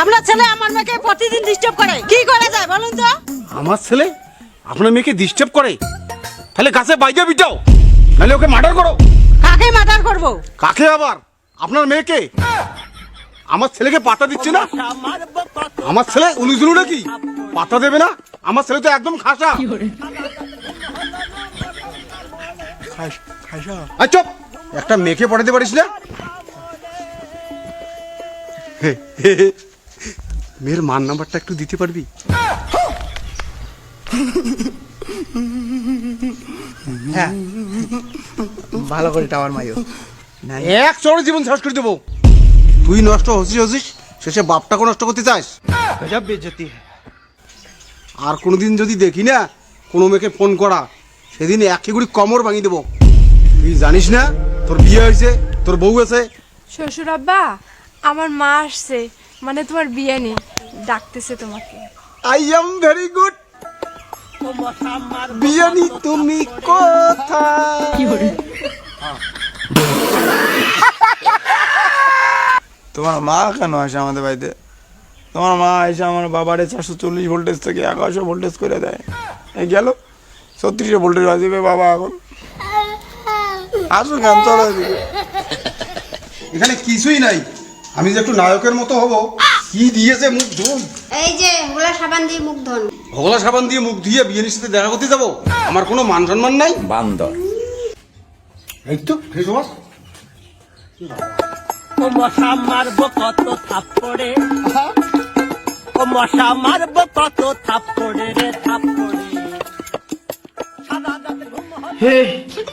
আপনার ছেলে আমার মেয়েকে প্রতিদিন ডিস্টার্ব করে। কি করা যায় বলুন তো? আমার ছেলে? আপনার মেয়েকে ডিস্টার্ব করে? তাহলে গাছে বাইজা বিটাও। নাহলে ওকে মার্ডার করো। কাকে মার্ডার করব? কাকে আবার? আপনার মেয়েকে? আমার ছেলেকে পাতা দিচ্ছে না? আমার ছেলে উলুজুলু নাকি? পাতা দেবে না? আমার ছেলে তো একদম খাসা। চুপ! একটা মেয়েকে পড়াতে পারিস না? হে, হে, হে। মেয়ের মান নাম্বারটা একটু দিতে পারবি? হ্যাঁ। ভালো করে টাওয়ার মাইও এক চড়ে জীবন শেষ করে দেবো। তুই নষ্ট হচ্ছিস হচ্ছিস শেষে বাপটাকে নষ্ট করতে চাস। বেজতি আর কোনোদিন যদি দেখি না কোনো মেয়েকে ফোন করা সেদিন একে গুড়ি কমর ভাঙিয়ে দেবো। তুই জানিস না তোর বিয়ে হয়েছে তোর বউ আছে। শ্বশুর আব্বা আমার মা আসছে। মানে তোমার বিয়ে নেই ডাকতেছে তোমাকে। আই এম ভেরি গুড বিয়ানি তুমি কোথায়? তোমার মা কেন আসে আমাদের বাড়িতে? তোমার মা এসে আমার বাবারে চারশো চল্লিশ ভোল্টেজ থেকে এগারোশো ভোল্টেজ করে দেয়। এই গেল। ছত্রিশশো ভোল্টেজ বাজিবে বাবা এখন। আসো কেন চলো এখানে কিছুই নাই। আমি যে একটু নায়কের মতো হব কি দিয়েছে মুখ ধুন এই যে হোলা সাবান দিয়ে মুখ ধন। ভগলা সাবান দিয়ে মুখ ধুয়ে বিয়ানির সাথে দেখা করতে যাব? আমার কোনো মান সম্মান নাই? বান্দর। এই তো ফ্রেশ হওয়া ও মশা মারবো কত থাপ্পড়ে। ও মশা মারবো কত থাপ্পড়ে রে থাপ্পড়ে।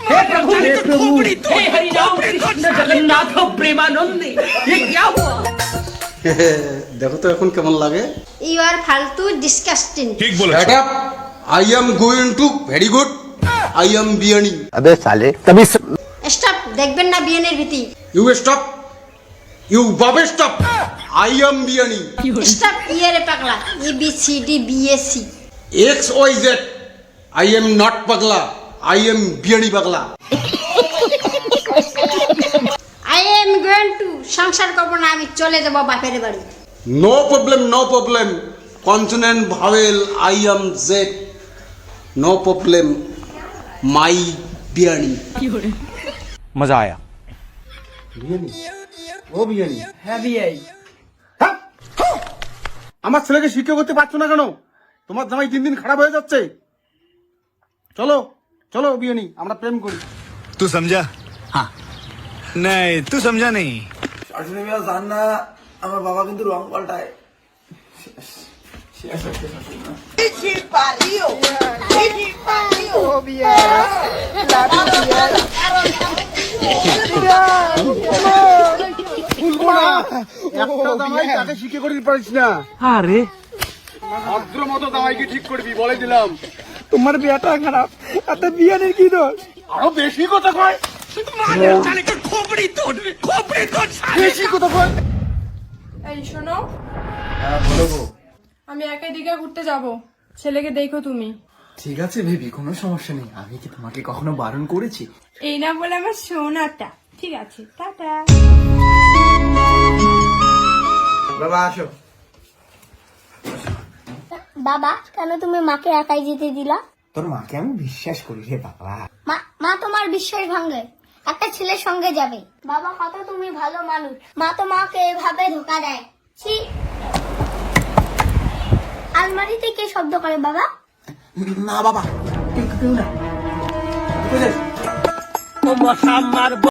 সাদা দাঁত ঘুম হয় দেখো তো এখন কেমন লাগে ইউ আর ফালতু disgusting Shut up. I am going to very good. I am বিয়ানি stop দেখবেন না বিয়েনের ভীতি You stop. You বাবে stop. I am বিয়ানি স্টপ ইয়ারে পাগলা A B C D B S C X Y Z. I am not পাগলা. I am বিয়ানি পাগলা। I M going to সংসার করব না আমি চলে যাব বাপের বাড়ি No problem, no problem. Consonant, vowel, I am Z. No problem. My বিয়ানি। মজা আয়া বিয়ানি? ও বিয়ানি? হ্যাঁ বিয়াই হ্যাঁ? আমার ছেলেকে শিক্ষা করতে পারছ না কেন তোমার জামাই দিন দিন খারাপ হয়ে যাচ্ছে চলো চলো বিয়ানি আমরা প্রেম করি तू समझा हाँ नहीं तू समझा नहीं শাশুড়ি মেয়ে জান না আমার বাবা কিন্তু রং পাল্টায় একটা জামাই তাকে শিক্ষা করতে পারিস না আরে ভদ্র মতো জামাইকে ঠিক করবি বলে দিলাম তোমার বিয়েটা খারাপ এত বিয়ে নেই কি দোষ? আরও বেশি কথা কয়। বেশি কথা কয়। এই শোনো আমি একাই দিকে ঘুরতে যাব। ছেলেকে দেখো তুমি। ঠিক আছে বেবি কোনো সমস্যা নেই। আমি কি তোমাকে কখনো বারণ করেছি? এই না বলে আমার সোনাটা। ঠিক আছে টাটা। বাবা আসো। বাবা কেন তুমি মাকে একাই যেতে দিলা তোর মাকে আমি বিশ্বাস করি রে বাবা মা মা তোমার বিশ্বাস ভাঙে একটা ছেলের সঙ্গে যাবে বাবা কত তুমি ভালো মানুষ মা তো মাকে এভাবে ধোকা দেয় ছি আলমারিতে কে শব্দ করে বাবা না বাবা কেউ না ও মশা মারবো